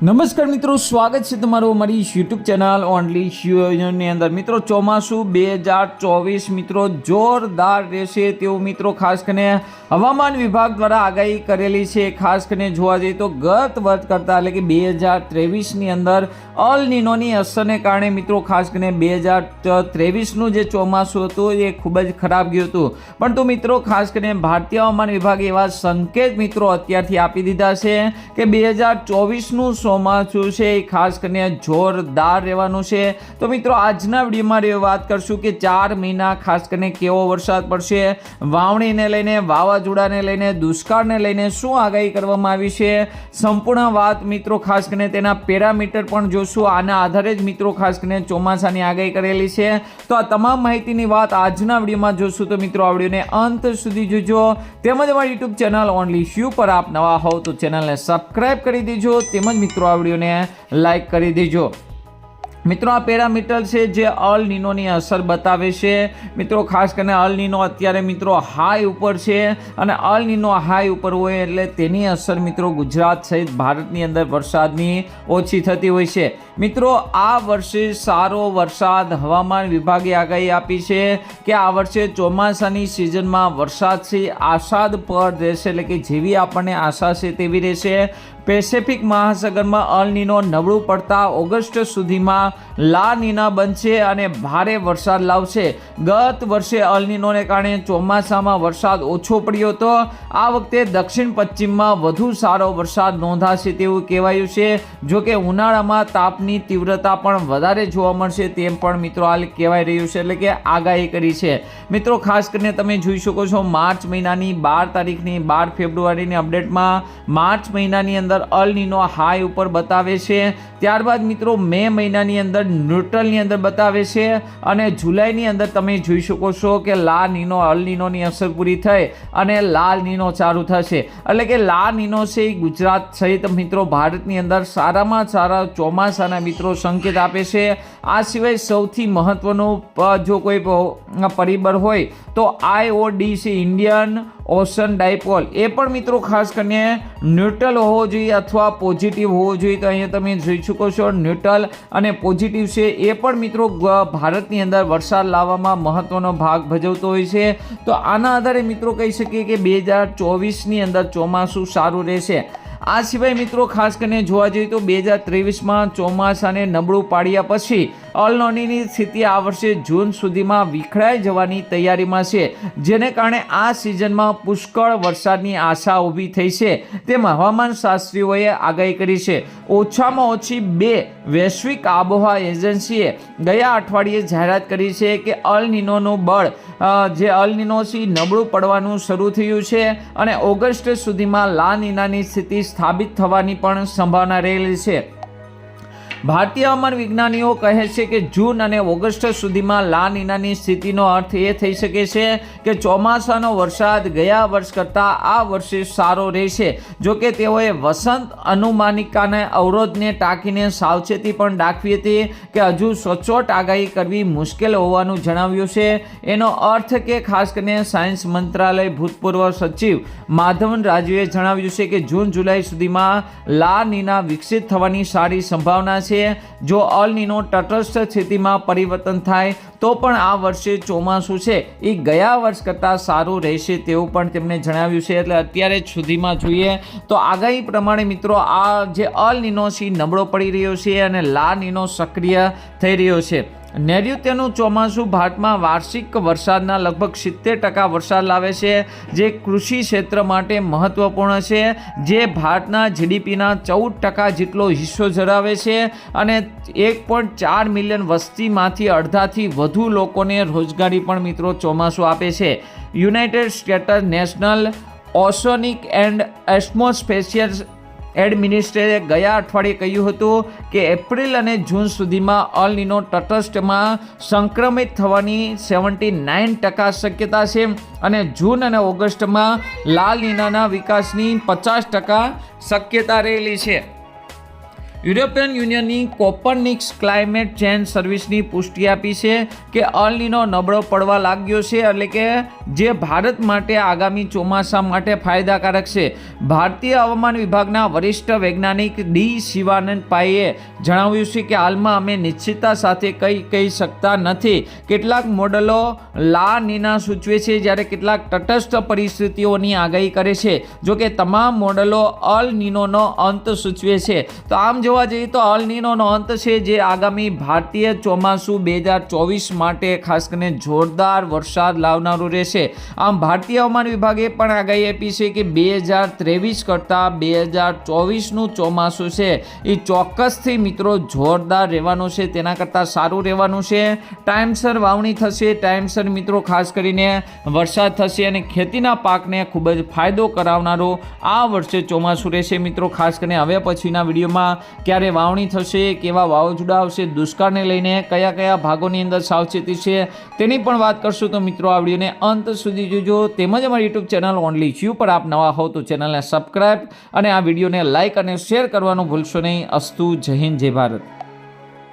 નમસ્કાર મિત્રો, સ્વાગત છે તમારું અમારી યુટ્યુબ ચેનલ ઓનલી શ્યુની અંદર. મિત્રો, ચોમાસું બે હજાર ચોવીસ મિત્રો જોરદાર રહેશે તેવું મિત્રો ખાસ કરીને હવામાન વિભાગ દ્વારા આગાહી કરેલી છે. ખાસ કરીને જોવા જઈએ તો ગત વર્ષ કરતાં, એટલે કે બે હજાર ત્રેવીસની અંદર અલ નિનોની અસરને કારણે મિત્રો ખાસ કરીને બે હજાર ત્રેવીસનું જે ચોમાસું હતું એ ખૂબ જ ખરાબ ગયું હતું. પણ તો મિત્રો, ખાસ કરીને ભારતીય હવામાન વિભાગે એવા સંકેત મિત્રો અત્યારથી આપી દીધા છે કે બે હજાર ચોવીસનું ચોમાસું છે એ ખાસ કરીને જોરદાર રહેવાનું છે. તો મિત્રો, આજના વિડીયોમાં વાત કરશું કે ચાર મહિના, ખાસ કરીને કેવો વરસાદ પડશે, વાવણીને લઈને, વાવાઝોડાને લઈને, દુષ્કાળને લઈને શું આગાહી કરવામાં આવી છે. સંપૂર્ણ વાત મિત્રો, ખાસ કરીને તેના પેરામીટર પણ જોશું. આના આધારે જ મિત્રો, ખાસ કરીને ચોમાસાની આગાહી કરેલી છે. તો આ તમામ માહિતીની વાત આજના વિડીયોમાં જોશું. તો મિત્રો, આ વિડીયોને અંત સુધી જોજો. તેમજ અમારી યુટ્યુબ ચેનલ ઓનલી શ્યુ પર આપ નવા હોવ તો ચેનલને સબસ્ક્રાઇબ કરી દેજો. તેમજ મિત્રો આ વિડીયોને લાઇક કરી દેજો. મિત્રો, આ પેરામીટર છે જે અલ નીનોની અસર બતાવે છે. મિત્રો, ખાસ કરીને અલ નીનો અત્યારે મિત્રો હાઈ ઉપર છે અને અલ નીનો હાઈ ઉપર હોય એટલે તેની અસર મિત્રો ગુજરાત સહિત ભારતની અંદર વરસાદની ઓછી થતી હોય છે. મિત્રો, આ વર્ષે સારો વરસાદ હવામાન વિભાગે આગાહી આપી છે કે આ વર્ષે ચોમાસાની સિઝનમાં વરસાદ છે આસાદ પર રહેશે, એટલે કે જેવી આપણને આશા છે તેવી રહેશે. પેસિફિક મહાસાગરમાં અલ નીનો નબળું પડતા ઓગસ્ટ સુધીમાં લા નીના બનશે અને ભારે વરસાદ લાવશે. ગત વર્ષે અલનીનોને કારણે ચોમાસામાં વરસાદ ઓછો પડ્યો હતો. આ વખતે દક્ષિણ પશ્ચિમમાં વધુ સારો વરસાદ નોંધાશે તેવું કહેવાયું છે. જોકે ઉનાળામાં તાપની તીવ્રતા પણ વધારે જોવા મળશે તેમ પણ મિત્રો હાલ કહેવાઈ રહ્યું છે એટલે કે આગાહી કરી છે. મિત્રો, ખાસ કરીને તમે જોઈ શકો છો માર્ચ મહિનાની બાર તારીખની, બાર ફેબ્રુઆરીની અપડેટમાં માર્ચ મહિનાની અંદર અલ હાઈ ઉપર બતાવે છે. ત્યારબાદ મિત્રો, મે મહિનાની અંદર ન્યુટ્રલની અંદર બતાવે છે અને જુલાઈની અંદર તમે જોઈ શકો છો કે લા નીનો, અલ નીનોની અસર પૂરી થઈ અને લાલ નીનો ચાલુ થશે. એટલે કે લા નીનો છે એ ગુજરાત સહિત મિત્રો ભારતની અંદર સારામાં સારા ચોમાસાના મિત્રો સંકેત આપે છે. આ સિવાય સૌથી મહત્ત્વનો જો કોઈ પરિબળ હોય તો આઈઓડીસી ઇન્ડિયન ઓશન ડાયપોલ. એ પણ મિત્રો ખાસ કરીને ન્યુટ્રલ હોવો જોઈએ અથવા પોઝિટિવ હોવો જોઈએ. તો અહીંયા તમે જોઈ શકો છો ન્યુટ્રલ અને પોઝિટિવ છે. એ પણ મિત્રો ભારતની અંદર વરસાદ લાવવામાં મહત્વનો ભાગ ભજવતો હોય છે. તો આના આધારે મિત્રો કહી શકીએ કે બે હજાર ચોવીસની અંદર ચોમાસું સારું રહેશે. આ સિવાય મિત્રો ખાસ કરીને જોવા જઈએ તો બે હજાર ત્રેવીસમાં ચોમાસાને નબળું પાડ્યા પછી અલનોનીની સ્થિતિ આ વર્ષે જૂન સુધીમાં વિખરાઈ જવાની તૈયારીમાં છે, જેને કારણે આ સિઝનમાં પુષ્કળ વરસાદની આશા ઊભી થઈ છે. તેમ હવામાન શાસ્ત્રીઓએ આગાહી કરી છે. ઓછામાં ઓછી બે વૈશ્વિક આબોહવા એજન્સીએ ગયા અઠવાડિયે જાહેરાત કરી છે કે અલ નિનોનું બળ જે અલ નીનોથી નબળું પડવાનું શરૂ થયું છે અને ઓગસ્ટ સુધીમાં લા નિનાની સ્થિતિ સ્થાપિત થવાની પણ સંભાવના રહેલી છે. ભારતીય હવામાન વિજ્ઞાનીઓ કહે છે કે જૂન અને ઓગસ્ટ સુધીમાં લા નીનાની સ્થિતિનો અર્થ એ થઈ શકે છે કે ચોમાસાનો વરસાદ ગયા વર્ષ કરતાં આ વર્ષે સારો રહેશે. જો કે તેઓએ વસંત અનુમાનિકાને અવરોધને ટાંકીને સાવચેતી પણ દાખવી હતી કે હજુ સચોટ આગાહી કરવી મુશ્કેલ હોવાનું જણાવ્યું છે. એનો અર્થ કે ખાસ કરીને સાયન્સ મંત્રાલય ભૂતપૂર્વ સચિવ માધવન રાજુએ જણાવ્યું છે કે જૂન જુલાઈ સુધીમાં લા નીના વિકસિત થવાની સારી સંભાવના છે. જો અલનીનો તટસ્થ સ્થિતિમાં પરિવર્તન થાય, તો પણ આ વર્ષે ચોમાસું છે. એ ગયા વર્ષ કરતાં સારું રહેશે તેવું પણ તેમણે જણાવ્યું છે. એટલે અત્યારે સુધીમાં જોઈએ તો આગાહી પ્રમાણે મિત્રો, આ જે અલ નીનો સી નબળો પડી રહ્યો છે અને લા નીનો સક્રિય થઈ રહ્યો છે. નૈઋત્યનું ચોમાસું ભારતમાં વાર્ષિક વરસાદના લગભગ સિત્તેર ટકા વરસાદ લાવે છે, જે કૃષિ ક્ષેત્ર માટે મહત્વપૂર્ણ છે, જે ભારતના જીડીપીના ચૌદ ટકા જેટલો હિસ્સો ધરાવે છે અને એક પોઈન્ટ ચાર મિલિયન વસ્તીમાંથી અડધાથી વધુ લોકોને રોજગારી પણ મિત્રો ચોમાસું આપે છે. United States national oceanic and atmospheric administration ગયા અઠવાડિયે કહ્યું હતું કે એપ્રિલ અને જૂન સુધીમાં અલ નિનો તટસ્થમાં સંક્રમિત થવાની સેવન્ટી નાઇન ટકા શક્યતા છે અને જૂન અને ઓગસ્ટમાં લાલ નીનાના વિકાસની પચાસ ટકા શક્યતા રહેલી છે. યુરોપિયન યુનિયનની કોપરનિક્સ ક્લાઇમેટ ચેન્જ સર્વિસની પુષ્ટિ આપી છે કે અલ નીનો નબળો પડવા લાગ્યો છે, એટલે કે જે ભારત માટે આગામી ચોમાસા માટે ફાયદાકારક છે. ભારતીય હવામાન વિભાગના વરિષ્ઠ વૈજ્ઞાનિક ડી શિવાનંદ પાઈએ જણાવ્યું છે કે હાલમાં અમે નિશ્ચિતતા સાથે કંઈ કહી શકતા નથી. કેટલાક મોડલો લા નીના સૂચવે છે, જ્યારે કેટલાક તટસ્થ પરિસ્થિતિઓની આગાહી કરે છે. જો કે તમામ મોડલો અલ નીનોનો અંત સૂચવે છે. તો આમ જોવા જઈએ તો અલ નીનોનો અંત છે જે આગામી ભારતીય ચોમાસું બે હજાર ચોવીસ માટે ખાસ કરીને જોરદાર વરસાદ લાવનારું રહેશે. આમ ભારતીય હવામાન વિભાગે પણ આગાહી આપી છે કે બે હજાર ત્રેવીસ કરતાં બે હજાર ચોવીસનું ચોમાસું છે. એ ચોક્કસથી મિત્રો જોરદાર રહેવાનું છે, તેના કરતાં સારું રહેવાનું છે. ટાઈમસર વાવણી થશે, ટાઈમસર મિત્રો ખાસ કરીને વરસાદ થશે અને ખેતીના પાકને ખૂબ જ ફાયદો કરાવનારો આ વર્ષે ચોમાસું રહેશે મિત્રો ખાસ કરીને હવે પછીના વિડીયોમાં. ક્યારે વાવણી થશે, કેવા વાવાઝોડા આવશે દુષ્કાળને લઈને કયા કયા ભાગોની અંદર સાવચેતી છે, તેની પણ વાત કરશું. તો મિત્રો, આ વિડીયોને અંત સુધી જોજો. તેમજ અમારી યુટ્યુબ ચેનલ ઓનલી જ્યુ પર આપ નવા હો તો ચેનલને સબસ્ક્રાઈબ અને આ વિડીયોને લાઇક અને શેર કરવાનું ભૂલશો નહીં. અસ્તુ જય હિન્દ, જય ભારત.